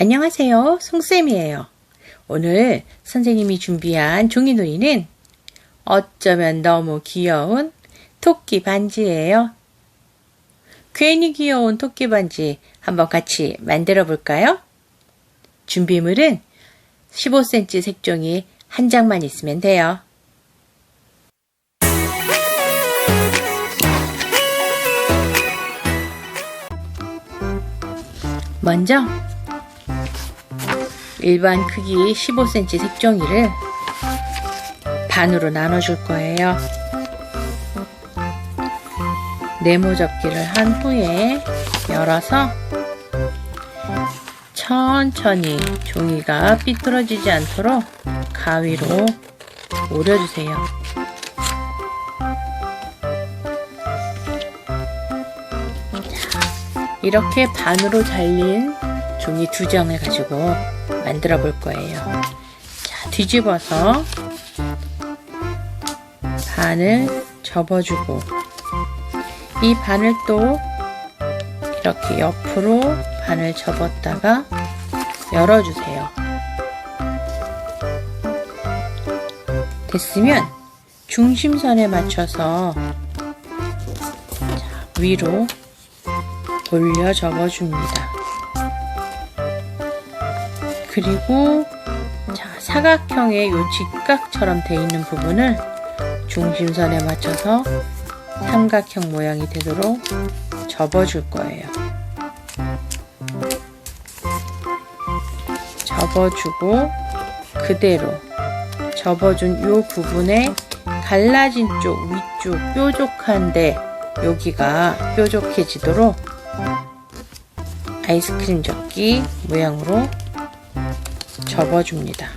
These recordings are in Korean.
안녕하세요. 송쌤이에요. 오늘 선생님이 준비한 종이놀이는 어쩌면 너무 귀여운 토끼 반지예요. 괜히 귀여운 토끼 반지 한번 같이 만들어 볼까요? 준비물은 15cm 색종이 한 장만 있으면 돼요. 먼저 일반 크기 15cm 색종이를 반으로 나눠줄 거예요. 네모 접기를 한 후에 열어서 천천히 종이가 삐뚤어지지 않도록 가위로 오려주세요. 이렇게 반으로 잘린 종이 두 장을 가지고 만들어 볼 거예요. 자, 뒤집어서 반을 접어주고 이 반을 또 이렇게 옆으로 반을 접었다가 열어주세요. 됐으면 중심선에 맞춰서 위로 올려 접어줍니다. 그리고 자, 사각형의 요 직각처럼 돼 있는 부분을 중심선에 맞춰서 삼각형 모양이 되도록 접어줄 거예요. 접어주고 그대로 접어준 요 부분에 갈라진 쪽 위쪽 뾰족한데 여기가 뾰족해지도록 아이스크림 접기 모양으로 접어줍니다.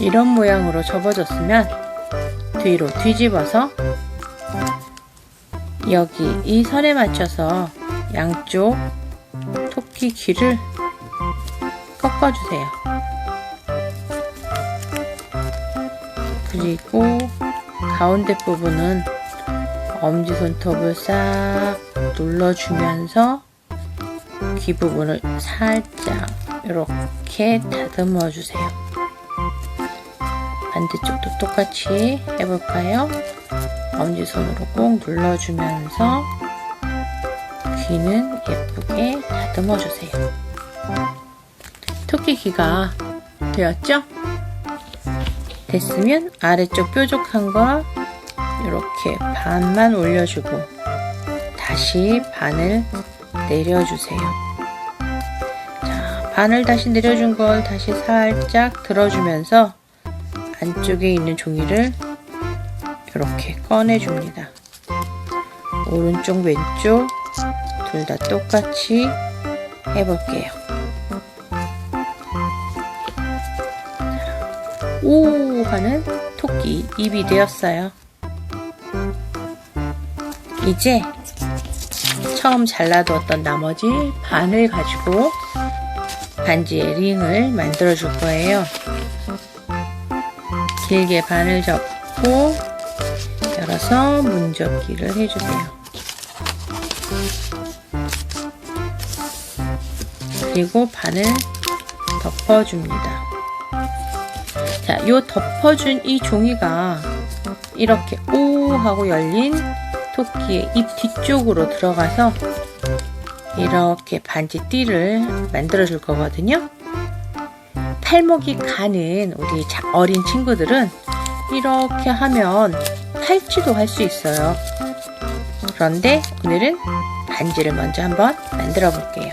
이런 모양으로 접어줬으면 뒤로 뒤집어서 여기 이 선에 맞춰서 양쪽 토끼 귀를 꺾어주세요. 그리고 가운데 부분은 엄지손톱을 싹 눌러주면서 귀 부분을 살짝 이렇게 다듬어 주세요. 반대쪽도 똑같이 해볼까요? 엄지손으로 꼭 눌러주면서 귀는 예쁘게 다듬어 주세요. 토끼 귀가 되었죠? 됐으면 아래쪽 뾰족한 거 이렇게 반만 올려주고 다시 반을 내려주세요. 자, 반을 다시 내려준 걸 다시 살짝 들어주면서 안쪽에 있는 종이를 이렇게 꺼내줍니다. 오른쪽, 왼쪽 둘 다 똑같이 해볼게요. 오 하는 토끼 입이 되었어요. 이제 처음 잘라두었던 나머지 반을 가지고 반지의 링을 만들어 줄 거예요. 길게 반을 접고 열어서 문접기를 해주세요. 그리고 반을 덮어줍니다. 자, 요 덮어준 이 종이가 이렇게 오 하고 열린 토끼의 입 뒤쪽으로 들어가서 이렇게 반지 띠를 만들어 줄 거거든요. 팔목이 가는 우리 어린 친구들은 이렇게 하면 팔찌도 할 수 있어요. 그런데 오늘은 반지를 먼저 한번 만들어 볼게요.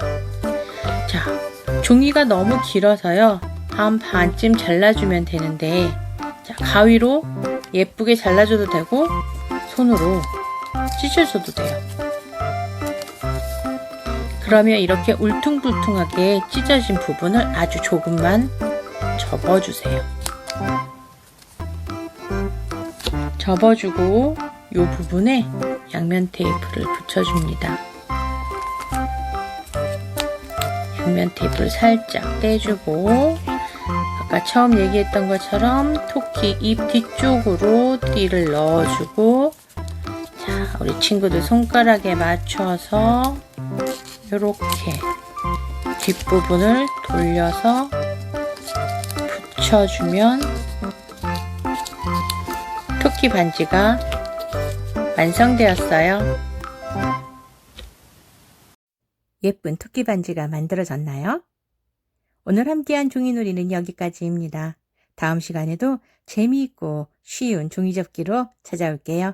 자, 종이가 너무 길어서요. 한 반쯤 잘라주면 되는데, 자, 가위로 예쁘게 잘라줘도 되고, 손으로 찢어줘도 돼요. 그러면 이렇게 울퉁불퉁하게 찢어진 부분을 아주 조금만 접어주세요. 접어주고 이 부분에 양면 테이프를 붙여줍니다. 양면 테이프를 살짝 떼주고 아까 처음 얘기했던 것처럼 토끼 입 뒤쪽으로 띠를 넣어주고 자, 우리 친구들 손가락에 맞춰서 이렇게 뒷부분을 돌려서 붙여주면 토끼 반지가 완성되었어요. 예쁜 토끼 반지가 만들어졌나요? 오늘 함께한 종이놀이는 여기까지입니다. 다음 시간에도 재미있고 쉬운 종이접기로 찾아올게요.